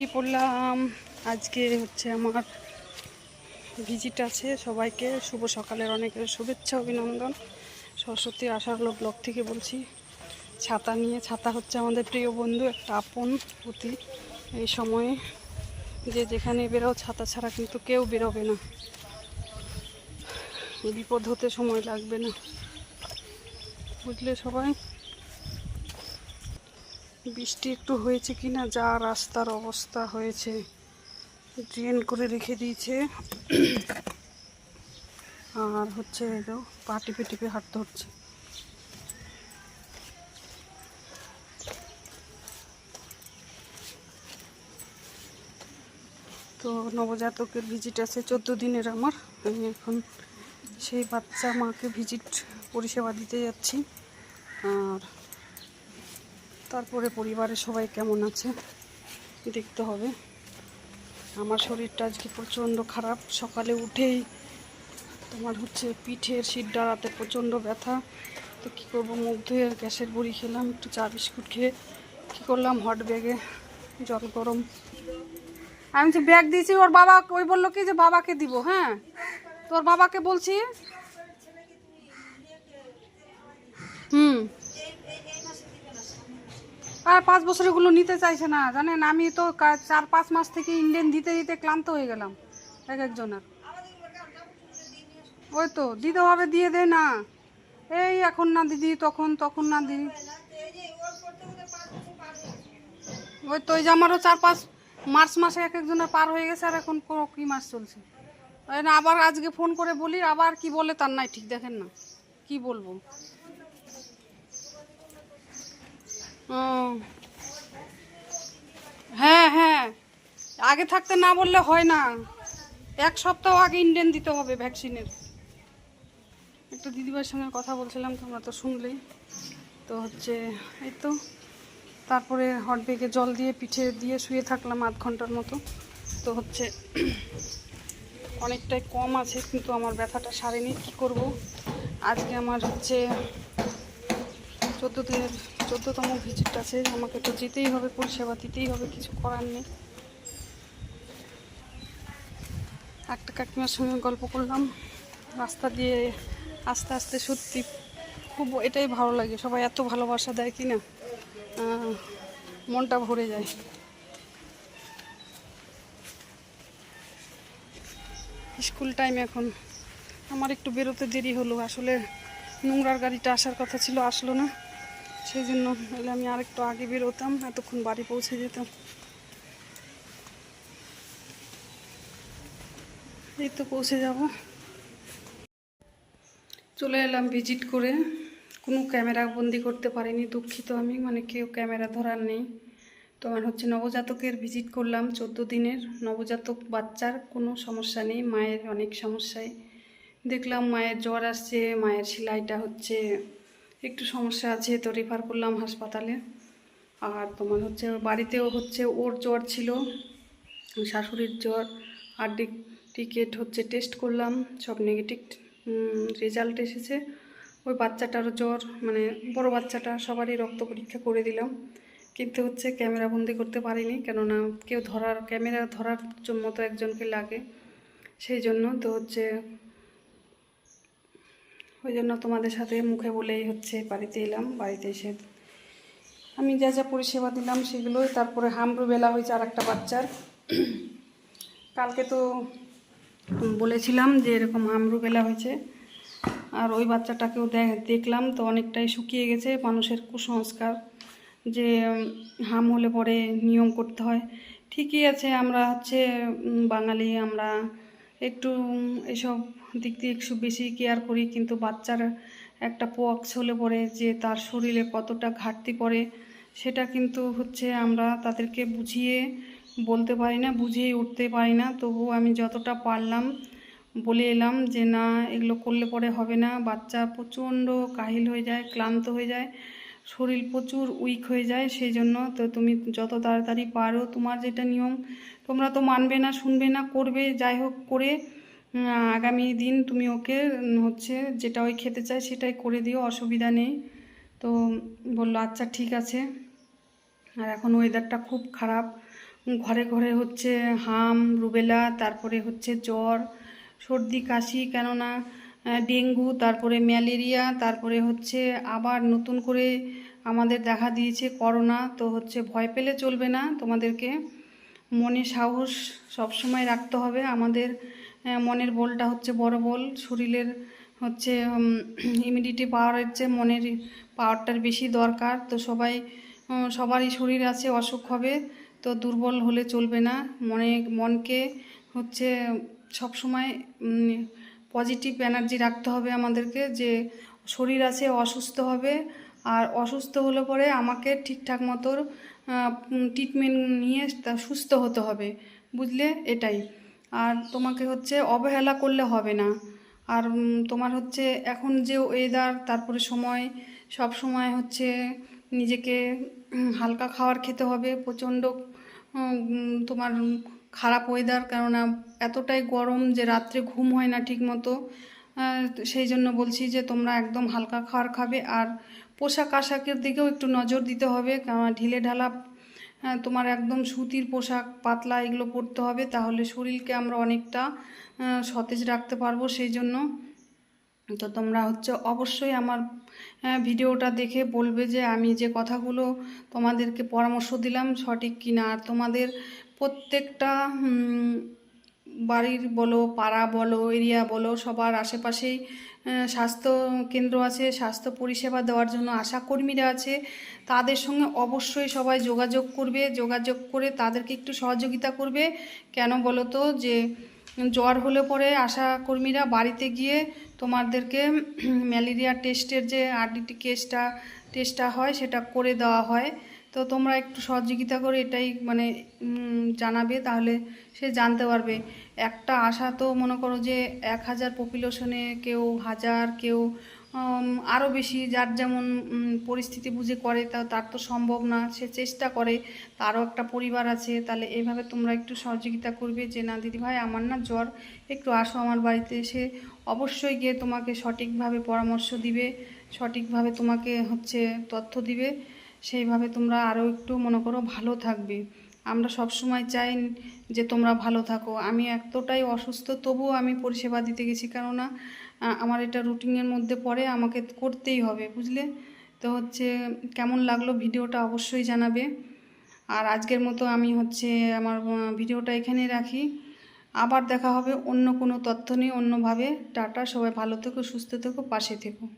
পড়লাম? আজকে হচ্ছে আমার ভিজিট আছে সবাইকে। শুভ সকালের অনেকের শুভেচ্ছা, অভিনন্দন। সরস্বতী আশার আলো ব্লগ থেকে বলছি, ছাতা নিয়ে, ছাতা হচ্ছে আমাদের প্রিয় বন্ধু, একটা আপন প্রতি এই সময়ে যে যেখানে বেরো ছাতা ছাড়া কিন্তু কেউ বেরোবে না। বিপদ হতে সময় লাগবে না। বুঝলে সবাই? বৃষ্টি একটু হয়েছে কি না যা রাস্তার অবস্থা হয়েছে। ড্রেন করে রেখে দিয়েছে। আর হচ্ছে পা টিপে টিপে হাঁটতে হচ্ছে তো নবজাতকের ভিজিট আছে চোদ্দ দিনের আমার। আমি এখন সেই বাচ্চা মাকে ভিজিট পরিষেবা দিতে যাচ্ছি। আর তারপরে পরিবারের সবাই কেমন আছে? দেখতে হবে। আমার শরীরটা আজকে প্রচণ্ড খারাপ। সকালে উঠেই তোমার হচ্ছে পিঠের শীত ডাড়াতে প্রচণ্ড ব্যথা। তো কী করব? মুখ ধুয়ে গ্যাসের বড়ি খেলাম, একটু চা বিস্কুট খেয়ে কী করলাম? হট ব্যাগে জল গরম। আমি যে ব্যাগ দিয়েছি, ওর বাবা ওই বলল কি যে বাবাকে দিব হ্যাঁ? তোর বাবাকে বলছি? হুম। আর পাঁচ বছরগুলো নিতে চাইছে না, জানেন? আমি তো চার, পাঁচ মাস থেকে ইন্ডিয়ান দিতে দিতে ক্লান্ত হয়ে গেলাম, এক একজনের। ওই তো, দিতে হবে, দিয়ে দে না। এই এখন না দিদি, তখন তখন না দিদি। ওই তো ওই যে আমারও চার, পাঁচ মার্চ মাসে এক একজনের পার হয়ে গেছে, আর এখন কো- মাস চলছে? না, আবার আজকে ফোন করে বলি, আবার কি বলে তার নাই, ঠিক দেখেন না। কি বলব? হ্যাঁ হ্যাঁ। আগে থাকতে না বললে হয় না। এক সপ্তাহ আগে ইন্ডিয়ান দিতে হবে ভ্যাকসিনের। একটা দিদিভাইয়ের সঙ্গে কথা বলছিলাম, তোমরা তো শুনলেই। তো হচ্ছে, এই তো। তারপরে হট বেগে জল দিয়ে, পিঠে দিয়ে শুয়ে থাকলাম আধ ঘণ্টার মতো। তো হচ্ছে, অনেকটাই কম আছে, কিন্তু আমার ব্যথাটা সারেনি। কী করব? আজকে আমার হচ্ছে চোদ্দ দিনের চোদ্দোতম ভিজিট আছে। আমাকে তো যেতেই হবে, পরিষেবা দিতেই হবে, কিছু করার নেই। একটা কাকিমার সঙ্গে গল্প করলাম। রাস্তা দিয়ে আস্তে আস্তে সত্যি খুব এটাই ভালো লাগে, সবাই এত ভালোবাসা দেয় কি না মনটা ভরে যায়। স্কুল টাইম এখন। আমার একটু বেরোতে দেরি হলো, আসলে নোংরার গাড়িটা আসার কথা ছিল, আসলো না। সেই জন্য নাহলে আমি আর একটু আগে বেরোতাম, এতক্ষণ বাড়ি পৌঁছে যেতাম। এই তো পৌঁছে যাব। চলে এলাম ভিজিট করে। কোনো ক্যামেরা বন্দি করতে পারিনি, দুঃখিত আমি মানে কেউ ক্যামেরা ধরার নেই। তোমার হচ্ছে নবজাতকের ভিজিট করলাম, চোদ্দ দিনের। নবজাতক বাচ্চার কোনো সমস্যা নেই, মায়ের অনেক সমস্যায় দেখলাম মায়ের জ্বর আসছে, মায়ের সেলাইটা হচ্ছে একটু সমস্যা আছে, তো রেফার করলাম হাসপাতালে। আর তোমার হচ্ছে বাড়িতেও হচ্ছে ওর জ্বর ছিল, শাশুড়ির জ্বর। আর টিকিট হচ্ছে টেস্ট করলাম, সব নেগেটিভ রেজাল্ট এসেছে। ওই বাচ্চাটারও জ্বর মানে বড় বাচ্চাটা, সবারই রক্ত পরীক্ষা করে দিলাম। কিন্তু হচ্ছে ক্যামেরা বন্দি করতে পারিনি, কেননা কেউ ধরার, ক্যামেরা ধরার মতো একজনকে লাগে। সেই জন্য তো হচ্ছে ওই জন্য তোমাদের সাথে মুখে বলেই হচ্ছে বাড়িতে এলাম, বাড়িতে এসে আমি যা যা পরিষেবা দিলাম সেগুলোই, তারপরে হামরু বেলা হয়েছে আর একটা বাচ্চার। কালকে তো বলেছিলাম যে এরকম হামরু বেলা হয়েছে, আর ওই বাচ্চাটাকেও দেখলাম তো অনেকটাই শুকিয়ে গেছে, মানুষের কুসংস্কার যে হাম হলে পরে নিয়ম করতে হয়। ঠিকই আছে, আমরা হচ্ছে বাঙালি, আমরা একটু, এসব দিক দিয়ে একটু বেশি কেয়ার করি, কিন্তু বাচ্চার একটা পক্স হলে পরে যে তার শরীরে কতটা ঘাটতি পড়ে, সেটা কিন্তু হচ্ছে আমরা তাদেরকে বুঝিয়ে বলতে পারি না বুঝিয়ে উঠতে পারি না। তবু আমি যতটা পারলাম বলে এলাম যে, না, এগুলো করলে পরে হবে না। বাচ্চা প্রচণ্ড কাহিল হয়ে যায়, ক্লান্ত হয়ে যায়। শরীর প্রচুর উইক হয়ে যায় সেই জন্য তো তুমি যত তাড়াতাড়ি পারো তোমার যেটা নিয়ম, তোমরা তো মানবে না, শুনবে না, করবে, যাই হোক করে আগামী দিন তুমি ওকে হচ্ছে যেটা ওই খেতে চায় সেটাই করে দিও, অসুবিধা নেই। তো বলল আচ্ছা ঠিক আছে। আর এখন ওয়েদারটা খুব খারাপ। ঘরে ঘরে হচ্ছে হাম, রুবেলা, তারপরে হচ্ছে জ্বর, সর্দি, কাশি, কেননা ডেঙ্গু, তারপরে ম্যালেরিয়া, তারপরে হচ্ছে আবার নতুন করে আমাদের দেখা দিয়েছে করোনা, তো হচ্ছে ভয় পেলে চলবে না তোমাদেরকে। মনে সাহস সবসময় রাখতে হবে। আমাদের মনের বলটা হচ্ছে বড় বল। শরীরের হচ্ছে ইমিউনিটি পাওয়ারের হচ্ছে মনের পাওয়ারটার বেশি দরকার। তো সবাই সবারই শরীর আছে, অসুখ হবে, তো দুর্বল হলে চলবে না। মনে, মনকে হচ্ছে সবসময় পজিটিভ এনার্জি রাখতে হবে আমাদেরকে, যে শরীর আছে অসুস্থ হবে। আর অসুস্থ হলে পরে আমাকে ঠিকঠাক মতো ট্রিটমেন্ট নিয়ে সুস্থ হতে হবে। বুঝলে? এটাই। আর তোমাকে হচ্ছে অবহেলা করলে হবে না। আর তোমার হচ্ছে এখন যে ওয়েদার তারপরে সময়, সব সময় হচ্ছে নিজেকে হালকা খাবার খেতে হবে। প্রচণ্ড তোমার খারাপ ওয়েদার কেননা এতটাই গরম যে রাত্রে ঘুম হয় না ঠিক মতো সেই জন্য বলছি যে তোমরা একদম হালকা খাবার খাবে আর পোশাক আশাকের দিকেও একটু নজর দিতে হবে। ঢিলে ঢালা তোমার একদম সুতির পোশাক, পাতলা এগুলো পরতে হবে তাহলে শরীরকে আমরা অনেকটা সতেজ রাখতে পারব সেই জন্য। তো তোমরা হচ্ছে অবশ্যই আমার ভিডিওটা দেখে বলবে যে আমি যে কথাগুলো তোমাদেরকে পরামর্শ দিলাম সঠিক কিনা। আর তোমাদের প্রত্যেকটা বাড়ির বলো, পাড়া বলো, এরিয়া বলো, সবার আশেপাশেই স্বাস্থ্য কেন্দ্র আছে, স্বাস্থ্য পরিষেবা দেওয়ার জন্য আশা কর্মীরা আছে। তাদের সঙ্গে অবশ্যই সবাই যোগাযোগ করবে, যোগাযোগ করে তাদেরকে একটু সহযোগিতা করবে। কেন বলো তো যে, জ্বর হলে পরে আশা কর্মীরা বাড়িতে গিয়ে তোমাদেরকে ম্যালেরিয়া টেস্টের যে আরডিটি কেসটা, টেস্টটা হয় সেটা করে দেওয়া হয়। তো তোমরা একটু সহযোগিতা করে এটাই মানে জানাবে, তাহলে সে জানতে পারবে। একটা আশা তো মনে করো যে, এক হাজার পপুলেশনে কেউ হাজার, কেউ আরও বেশি, যার যেমন পরিস্থিতি বুঝে করে, তা, তার তো সম্ভব না, সে চেষ্টা করে, তারও একটা পরিবার আছে, তাহলে এইভাবে তোমরা একটু সহযোগিতা করবে যে, না দিদি ভাই আমার না জ্বর, একটু আসো আমার বাড়িতে। এসে অবশ্যই গিয়ে তোমাকে সঠিকভাবে পরামর্শ দিবে, সঠিকভাবে তোমাকে হচ্ছে তথ্য দিবে। সেইভাবে তোমরা আরও একটু মনে করো ভালো থাকবে। আমরা সব সময় চাই যে তোমরা ভালো থাকো। আমি এতটাই অসুস্থ, তবুও আমি পরিষেবা দিতে গেছি। কেননা আমার এটা রুটিনের মধ্যে পড়ে, আমাকে করতেই হবে, বুঝলে? তো হচ্ছে কেমন লাগল ভিডিওটা অবশ্যই জানাবে। আর আজকের মতো আমি হচ্ছে আমার ভিডিওটা এখানে রাখি। আবার দেখা হবে অন্য কোনো তথ্য নিয়ে অন্যভাবে। টাটা, সবাই ভালো থেকো, সুস্থ থেকো, পাশে থেকো।